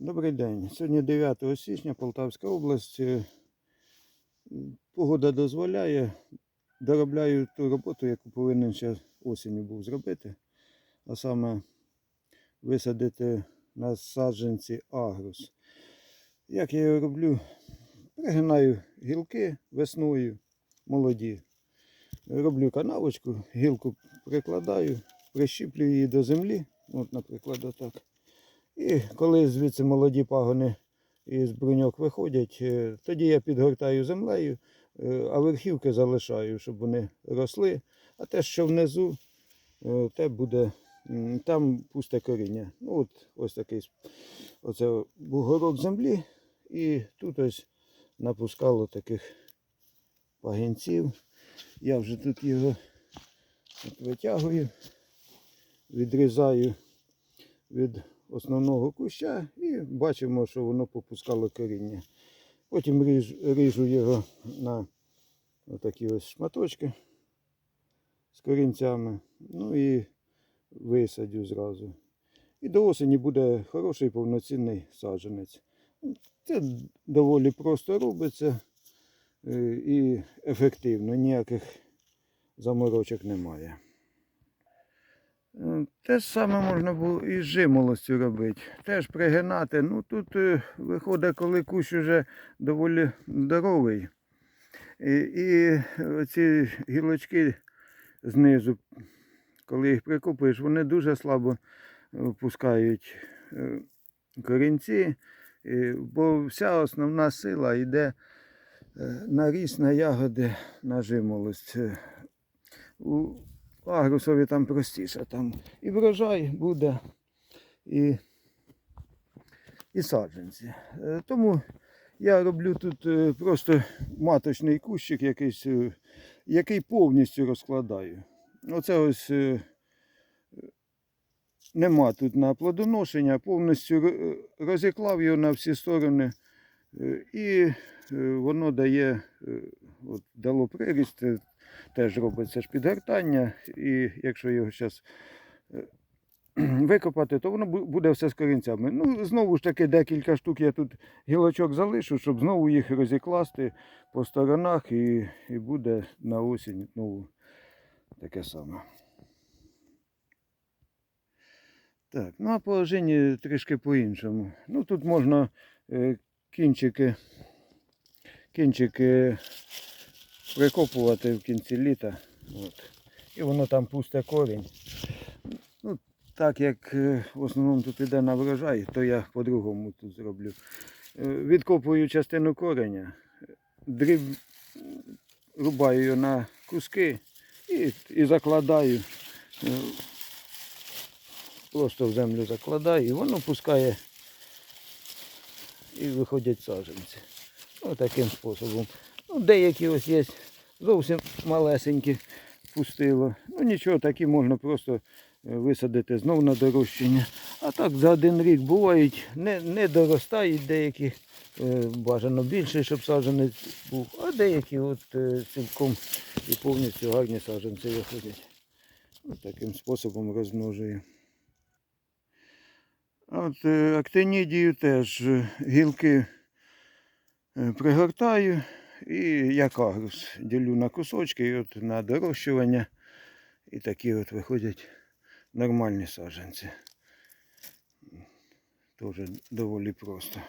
Добрий день. Сьогодні 9 січня, Полтавська область. Е, Погода дозволяє. Доробляю ту роботу, яку повинен ще осінню був зробити. А саме висадити на саджанці агрус. Як я його роблю? Пригинаю гілки весною, молоді. Роблю канавочку, гілку прикладаю, прищіплюю її до землі. От, наприклад, отак. І коли звідси молоді пагони із бруньок виходять, е, тоді я підгортаю землею, е, а верхівки залишаю, щоб вони росли. А те, що внизу, е, те буде, там пусте коріння. Ну, от ось такий оце бугорок землі. І тут ось напускало таких пагінців. Я вже тут його витягую, відрізаю від основного куща і бачимо, що воно попускало коріння. Потім ріж, ріжу його на такі ось шматочки з корінцями. Ну і висадю зразу. І до осені буде хороший повноцінний саджанець. Це доволі просто робиться е, і ефективно, ніяких заморочок немає. Те ж саме можна було і з жимолостю робити. Теж пригинати. Ну тут е, виходить, коли кущ вже доволі здоровий. І, і ці гілочки знизу, коли їх прикопуєш, вони дуже слабо е, пускають е, корінці, бо вся основна сила йде на ріс, на ягоди, на жимолость. Агрусові там простіше. Там і врожай буде, і, і саджанці. Е, Тому я роблю тут е, просто маточний кущик, якийсь, е, який повністю розкладаю. Оце ось нема тут на плодоношення, повністю розіклав його на всі сторони. І воно дає, от, дало приріст, теж робиться ж підгортання, і якщо його зараз викопати, то воно буде все з корінцями. Ну, знову ж таки, декілька штук я тут гілочок залишу, щоб знову їх розікласти по сторонах, і, і буде на осінь знову таке саме. Так, ну а положення трішки по-іншому. Ну, тут можна е, кінчики, кінчики прикопувати в кінці літа. От. І воно там пусте корінь. Ну, так як е, в основному тут іде на врожай, то я по-другому тут зроблю. Е, Відкопую частину кореня, дріб, рубаю його на куски і, і закладаю. е, Просто в землю закладаю, і воно пускає і виходять саджанці. Ну, таким способом. Ну, деякі ось є зовсім малесенькі пустило. Ну нічого, такі можна просто е, висадити знов на дорощення. А так за один рік бувають, не, не доростають деякі, е, бажано більше, щоб саджанець був, а деякі от е, цілком і повністю гарні саджанці виходять. Ось таким способом розмножую. От актинідію теж гілки пригортаю і я агрус ділю на кусочки і от на дорощування. І такі от виходять нормальні саджанці. Теж доволі просто.